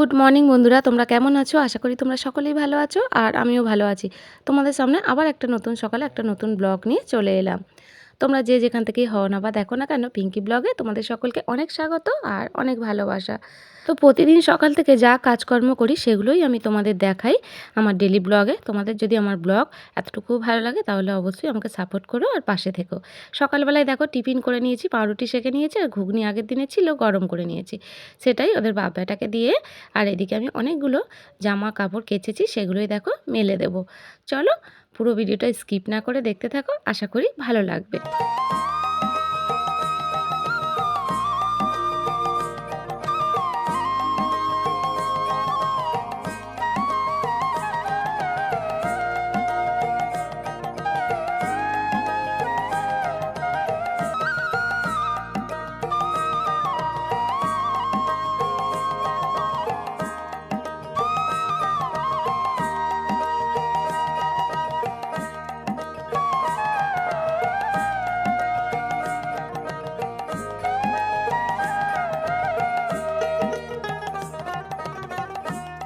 Good morning বন্ধুরা, তোমরা কেমন আছো? আশা করি তোমরা সকলেই ভালো আছো আর আমিও ভালো আছি। তোমাদের সামনে আবার একটা নতুন সকালে একটা নতুন ব্লগ নিয়ে চলে এলাম। তোমরা যে যেখান থেকেই হও না বা দেখো না কেন পিঙ্কি ব্লগে তোমাদের সকলকে অনেক স্বাগত আর অনেক ভালোবাসা। তো প্রতিদিন সকাল থেকে যা কাজকর্ম করি সেগুলোই আমি তোমাদের দেখাই আমার ডেলি ব্লগে তোমাদের যদি আমার ব্লগ এতটুকু ভালো লাগে তাহলে অবশ্যই আমাকে সাপোর্ট করো আর পাশে থেকো। সকালবেলায় দেখো টিফিন করে নিয়েছি, পাউরুটি সেঁকে নিয়েছি আর ঘুগনি আগের দিনে ছিল গরম করে নিয়েছি। সেটাই ওদের বাপ বেটাকে দিয়ে আর এদিকে আমি অনেকগুলো জামা কাপড় কেচেছি, সেগুলোই দেখো মেলে দেবো। চলো পুরো ভিডিওটা স্কিপ না করে দেখতে থাকো। আশা করি ভালো লাগবে।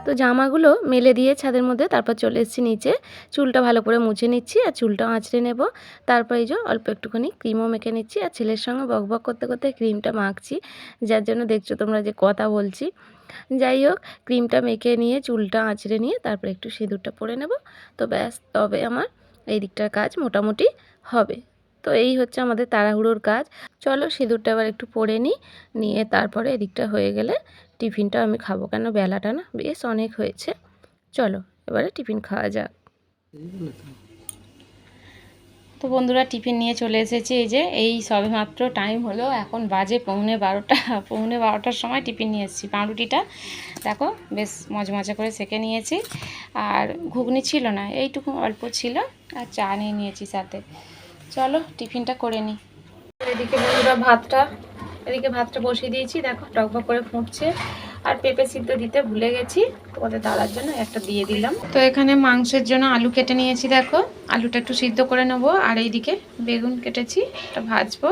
তো জামাগুলো মেলে দিয়ে ছাদের মধ্যে তারপর চলে এসেছি নিচে। চুলটা ভালো করে মুছে নিচ্ছি আর চুলটাও আঁচড়ে নেব। তারপর এই যে অল্প একটুখানি ক্রিমও মেখে নিচ্ছি আর ছেলের সঙ্গে বক বক করতে করতে ক্রিমটা মাখছি। যার জন্য দেখছ তোমরা যে কথা বলছি। যাই হোক, ক্রিমটা মেখে নিয়ে, চুলটা আঁচড়ে নিয়ে তারপর একটু সিঁদুরটা পরে নেব। তো ব্যাস, তবে আমার এই দিকটার কাজ মোটামুটি হবে। তো এই হচ্ছে আমাদের তাড়াহুড়োর কাজ। চলো সিঁদুরটা আবার একটু পরে নিই। নিয়ে তারপরে এদিকটা হয়ে গেলে টিফিনটা আমি খাব। কেন? বেলাটা না বেশ অনেক হয়েছে। চলো এবারে টিফিন খাওয়া যাক। তো বন্ধুরা টিফিন নিয়ে চলে এসেছি। এই যে এই সবে মাত্র টাইম হলো। এখন বাজে পৌনে বারোটা। পৌনে বারোটার সময় টিফিন নিয়ে এসেছি। পাউরুটিটা দেখো বেশ মজমজা করে সেকে নিয়েছি। আর ঘুগনি ছিল না এইটুকু অল্প ছিল। আর চা নিয়ে নিয়েছি সাথে। চলো টিফিনটা করে নিই। এদিকে বন্ধুরা ভাতটা এদিকে ভাতটা বসিয়ে দিয়েছি, দেখো টকবক করে ফুটছে। আর পেঁপে সিদ্ধ দিতে ভুলে গেছি, তোমাদের দাদার জন্য একটা দিয়ে দিলাম। তো এখানে মাংসের জন্য আলু কেটে নিয়েছি, দেখো। আলুটা একটু সিদ্ধ করে নেব, আর এইদিকে বেগুন কেটেছি এটা ভাজবো।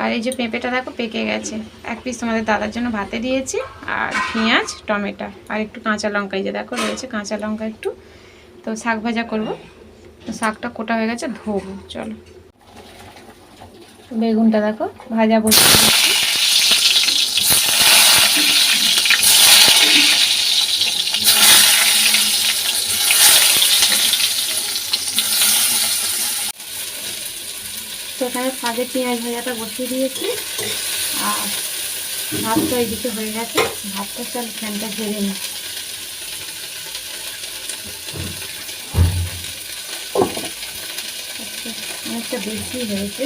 আর এই যে পেঁপেটা, দেখো, পেকে গেছে। এক পিস তোমাদের দাদার জন্য ভাতে দিয়েছি, আর পেঁয়াজ, টমেটো, আর একটু কাঁচা লঙ্কা, এই যে দেখো, রয়েছে কাঁচা লঙ্কা একটু। তো শাক ভাজা করব। তো শাকটা কোটা হয়ে গেছে, ধোবো, চলো। বেগুনটা দেখো, ভাজা বসে এখানে শাকের পেঁয়াজ ভাজাটা বসিয়ে দিয়েছি। আর ভাতটা এইদিকে হয়ে গেছে। ভাতটা চাল ফ্যানটা ভেজে নিই অনেকটা বেশি হয়েছে।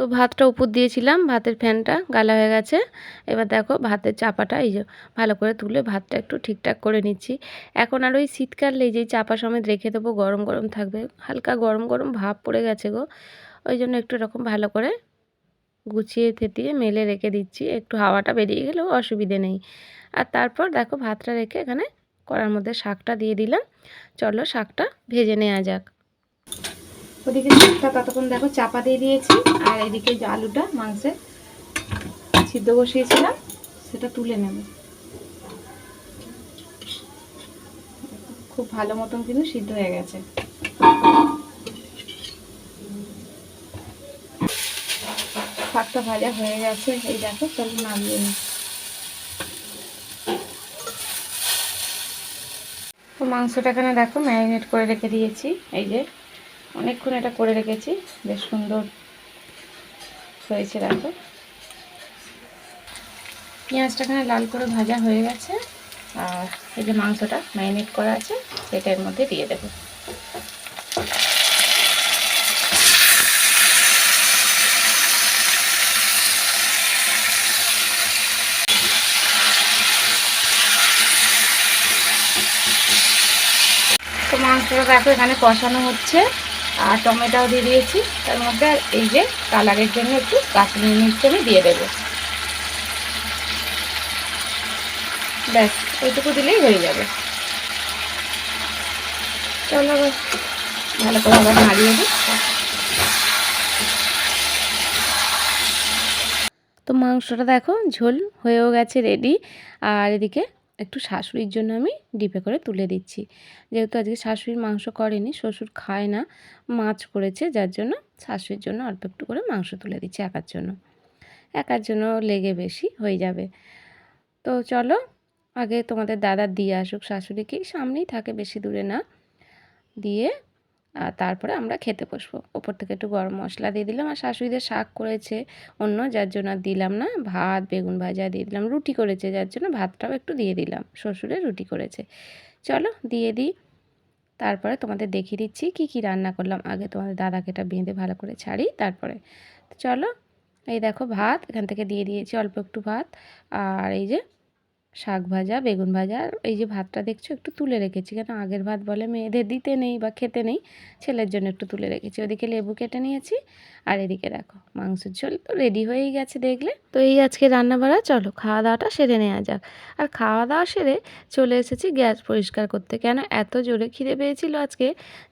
তো ভাতটা উপর দিয়েছিলাম, ভাতের ফ্যানটা গালা হয়ে গেছে। এবার দেখো ভাতের চাপাটা, এই যে ভালো করে তুলে ভাতটা একটু ঠিকঠাক করে নিচ্ছি। এখন আর ওই শীতকালে যে চাপা সমেত রেখে দেবো, গরম গরম থাকবে। হালকা গরম গরম ভাব পড়ে গেছে গো। ওই জন্য একটু এরকম ভালো করে গুছিয়ে থেতিয়ে মেলে রেখে দিচ্ছি। একটু হাওয়াটা বেরিয়ে গেলেও অসুবিধে নেই। আর তারপর দেখো ভাতটা রেখে এখানে কড়ার মধ্যে শাকটা দিয়ে দিলাম। চলো শাকটা ভেজে নেওয়া যাক। ওদিকে শাকটা ততক্ষণ দেখো চাপা দিয়ে দিয়েছি, আর এদিকে যে আলুটা মাংসের সিদ্ধ বসিয়েছিলাম, সেটা তুলে নেব। খুব ভালো মতন কিন্তু সিদ্ধ হয়ে গেছে। শাকটা ভাজা হয়ে গেছে, এই দেখো, চলো নামিয়ে নিই। তো মাংসটা এখানে দেখো ম্যারিনেট করে রেখে দিয়েছি, এই যে। অনেকক্ষণ এটা করে রেখেছি। বেশ সুন্দর হয়েছে দেখো। পেঁয়াজটা এখানে লাল করে ভাজা হয়ে গেছে। আর এই যে মাংসটা ম্যারিনেট করা আছে সেটা এর মধ্যে দিয়ে দেবো। তো মাংসটা দেখো এখানে কষানো হচ্ছে। আর টমেটোও দিয়ে দিয়েছি। তার মধ্যে এই যে কালারের জন্য একটু কাশ্মীরি মির্চ আমি দিয়ে দেবো। ব্যাস, ওইটুকু দিলেই হয়ে যাবে। চলো ভালো করে আবার নাড়িয়ে দিই। তো মাংসটা দেখো ঝোল হয়েও গেছে রেডি আর এদিকে একটু শাশুড়ির জন্য আমি ডিপে করে তুলে দিচ্ছি। যেহেতু আজকে শাশুড়ির মাংস করেনি, শ্বশুর খায় না, মাছ করেছে, যার জন্য শাশুড়ির জন্য অল্প একটু করে মাংস তুলে দিচ্ছি একার জন্য। একার জন্য লেগে বেশি হয়ে যাবে। তো চলো, আগে তোমাদের দাদা দিয়ে আসুক, শাশুড়িকে। সামনেই থাকে, বেশি দূরে না। দিয়ে আর তারপরে আমরা খেতে বসবো। ওপর থেকে একটু গরম মশলা দিয়ে দিলাম আর শাশুড়িদের শাক করেছে অন্য, যার জন্য দিলাম না। ভাত, বেগুন ভাজা দিয়ে দিলাম, রুটি করেছে, যার জন্য ভাতটাও একটু দিয়ে দিলাম। শ্বশুরে রুটি করেছে। চলো দিয়ে দিই। তারপরে তোমাদের দেখিয়ে দিচ্ছি কি কি রান্না করলাম। আগে তোমাদের দাদাকে এটা বেঁধে ভালো করে ছাড়ি, তারপরে চলো। এই দেখো ভাত, এখান থেকে দিয়ে দিয়েছি অল্প একটু ভাত। আর এই যে শাক ভাজা, বেগুন ভাজা এই যে ভাতটা দেখছ একটু তুলে রেখেছি। কেন আগের ভাত বলে মেয়েদের দিতে নেই বা খেতে নেই, ছেলের জন্য একটু তুলে রেখেছি। ওদিকে লেবু কেটে নিয়েছি, আর এদিকে দেখো মাংসের ঝোল তো রেডি হয়েই গেছে দেখলে। তো এই আজকে রান্না বাড়া চলো খাওয়া দাওয়াটা সেরে নেওয়া যাক। আর খাওয়া দাওয়া সেরে চলে এসেছি গ্যাস পরিষ্কার করতে। কেন এত জোরে খিদে পেয়েছিল আজকে?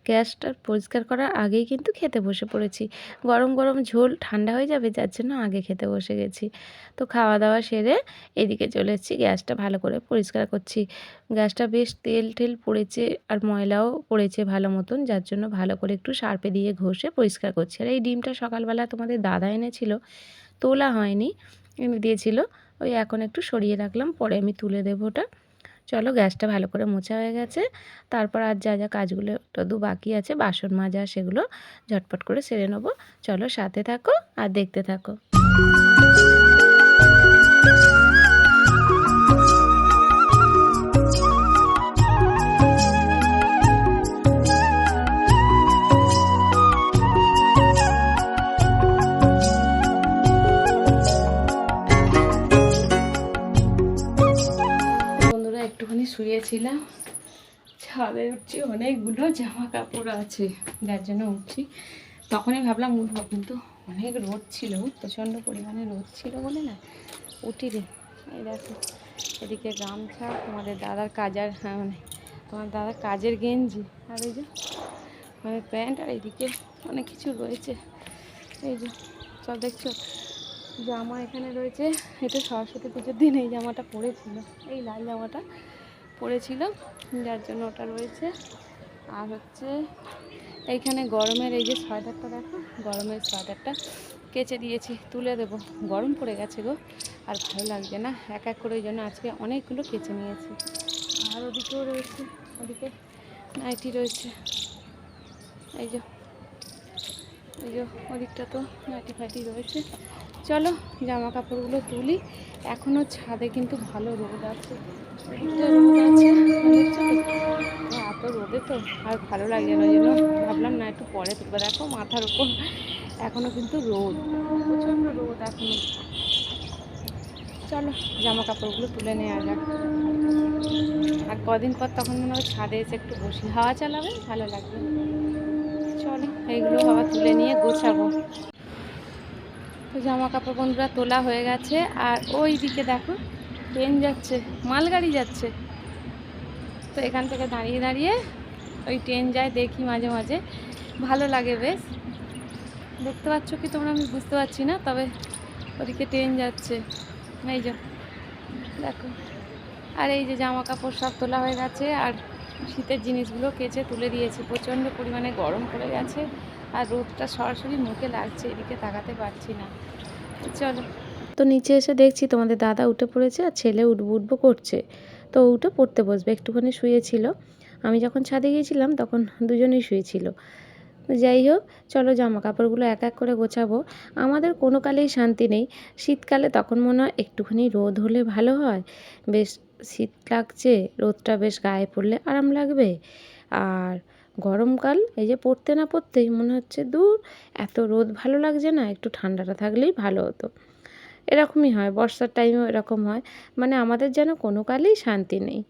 গ্যাসটা পরিষ্কার করার আগেই কিন্তু খেতে বসে পড়েছি। গরম গরম ঝোল ঠান্ডা হয়ে যাবে, যার জন্য আগে খেতে বসে গেছি। তো খাওয়া দাওয়া সেরে এদিকে চলে এসেছি গ্যাসটা ভালো করে পরিষ্কার করছি। গ্যাসটা বেশ তেল টেল পড়েছে আর ময়লাও পড়েছে ভালো মতন, যার জন্য ভালো করে একটু সার্পে দিয়ে ঘষে পরিষ্কার করছি। আর এই ডিমটা সকালবেলা তোমাদের দাদা এনেছিল, তোলা হয়নি, এনে দিয়েছিল, ওই এখন একটু সরিয়ে রাখলাম, পরে আমি তুলে দেবো ওটা। চলো গ্যাসটা ভালো করে মোছা হয়ে গেছে, তারপর আর যা যা কাজগুলো দু বাকি আছে, বাসন মাজা সেগুলো ঝটপট করে সেরে নেব। চলো সাথে থাকো আর দেখতে থাকো। অনেকগুলো জামা কাপড় আছে, যার জন্য উঠছি। তখনই ভাবলাম উঠবো, কিন্তু অনেক রোদ ছিল, প্রচণ্ড পরিমাণে রোদ ছিল বলে না, উঠি রে। এই দেখো, এদিকে গামছা, তোমাদের দাদার কাজার হ্যাঁ মানে তোমার দাদার কাজের গেঞ্জি, আর এই যে মানে প্যান্ট, আর এদিকে অনেক কিছু রয়েছে। এই যে সব দেখছ, জামা এখানে রয়েছে, এটা সরস্বতী পুজোর দিন এই জামাটা পরেছিল এই লাল জামাটা। পরেছিল যার জন্য ওটা রয়েছে। আর হচ্ছে, এইখানে গরমের এই যে সোয়েটারটা দেখো, গরমের সোয়েটারটা কেচে দিয়েছি, তুলে দেবো। গরম পড়ে গেছে গো, আর ভালো লাগছে না। এক এক করে ওই জন্য আজকে অনেকগুলো কেচে নিয়েছি। আর ওদিকেও রয়েছে, ওদিকে নাইটি রয়েছে। এই যে এই যে ওদিকটা তো নাইটি ফাইটি রয়েছে। চলো জামা কাপড়গুলো তুলি। এখনও ছাদে কিন্তু ভালো রোদ আছে। রোদ আছে? দেখছ এত রোদে তো আর ভালো লাগে না জন্য ভাবলাম না একটু পরে তুলবো। দেখো মাথার উপর। এখনও কিন্তু রোদ প্রচণ্ড রোদ এখনও চলো জামা কাপড়গুলো তুলে নেওয়া যাক। আর কদিন পর তখন মনে হয় ছাদে এসে একটু বসি। হাওয়া চালাবে ভালো লাগবে। চলো এইগুলো হাওয়া তুলে নিয়ে গোছাবো। তো জামা কাপড় বন্ধুরা তোলা হয়ে গেছে। আর ওই দিকে দেখো, ট্রেন যাচ্ছে, মালগাড়ি যাচ্ছে। তো এখান থেকে দাঁড়িয়ে দাঁড়িয়ে ওই ট্রেন যায়, দেখি মাঝে মাঝে। ভালো লাগে বেশ। দেখতে পাচ্ছ কি তোমরা? আমি বুঝতে পারছি না, তবে ওদিকে ট্রেন যাচ্ছে। এই যে, দেখো। আর এই যে জামা কাপড় সব তোলা হয়ে গেছে, আর শীতের জিনিসগুলো কেচে তুলে দিয়েছি। প্রচণ্ড পরিমাণে গরম পড়ে গেছে আর রোদটা সরাসরি মুখে লাগছে, এদিকে তাকাতে পারছি না। চলো। তো নিচে এসে দেখছি তোমাদের দাদা উঠে পড়েছে আর ছেলে উঠবো উঠবো করছে। তো উঠে পড়তে বসবে, একটুখানি শুয়েছিল। আমি যখন ছাদে গিয়েছিলাম তখন দুজনেই শুয়েছিল। যাই হোক, চলো জামা কাপড়গুলো এক এক করে গোছাবো। আমাদের কোনো কালেই শান্তি নেই। শীতকালে তখন মনে হয় একটুখানি রোদ হলে ভালো হয়। বেশ শীত লাগছে, রোদটা বেশ গায়ে পড়লে আরাম লাগবে। আর গরমকাল, এই যে পড়তে না পড়তেই মনে হচ্ছে দূর, এত রোদ ভালো লাগছে না, একটু ঠান্ডাটা থাকলেই ভালো হতো। এরকমই হয়, বর্ষার টাইমেও এরকম হয়। মানে আমাদের যেন কোনো কালেই শান্তি নেই।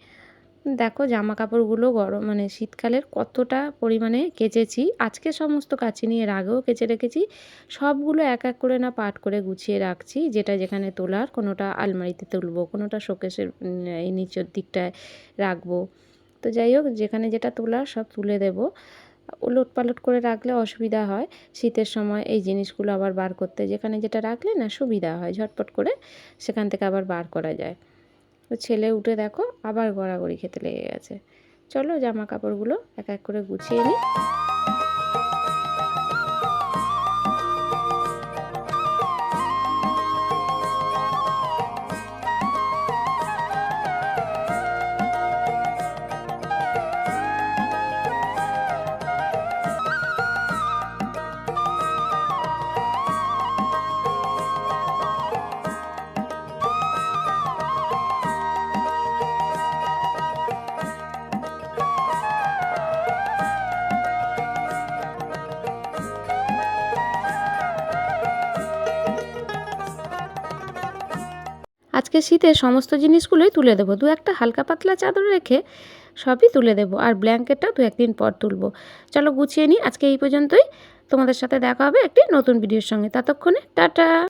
দেখো জামা কাপড়গুলো গরম মানে শীতকালের কতটা পরিমাণে কেচেছি। আজকে সমস্ত কাচিনি এর আগেও কেচে রেখেছি। সবগুলো এক এক করে না পাট করে গুছিয়ে রাখছি যেটা যেখানে তোলার কোনোটা আলমারিতে তুলবো কোনোটা শোকেসের উম, এই নিচের দিকটায় রাখব। তো যাই হোক যেখানে যেটা তোলার সব তুলে দেব। ওলট পালট করে রাখলে অসুবিধা হয়। শীতের সময় এই জিনিসগুলো আবার বার করতে যেখানে যেটা রাখলে না সুবিধা হয় ঝটপট করে সেখান থেকে আবার বার করা যায়। তো ছেলে উঠে দেখো আবার গড়াগড়ি খেতে লেগে গেছে। চলো জামা কাপড়গুলো এক এক করে গুছিয়ে নিই। আজকে শীতে সমস্ত জিনিসগুলোই তুলে দেবো। দু একটা হালকা পাতলা চাদর রেখে সবই তুলে দেবো আর ব্ল্যাঙ্কেটটাও দু একদিন পর তুলবো। চলো গুছিয়ে নিই। আজকে এই পর্যন্তই। তোমাদের সাথে দেখা হবে একটি নতুন ভিডিওর সঙ্গে। ততক্ষণে, টাটা!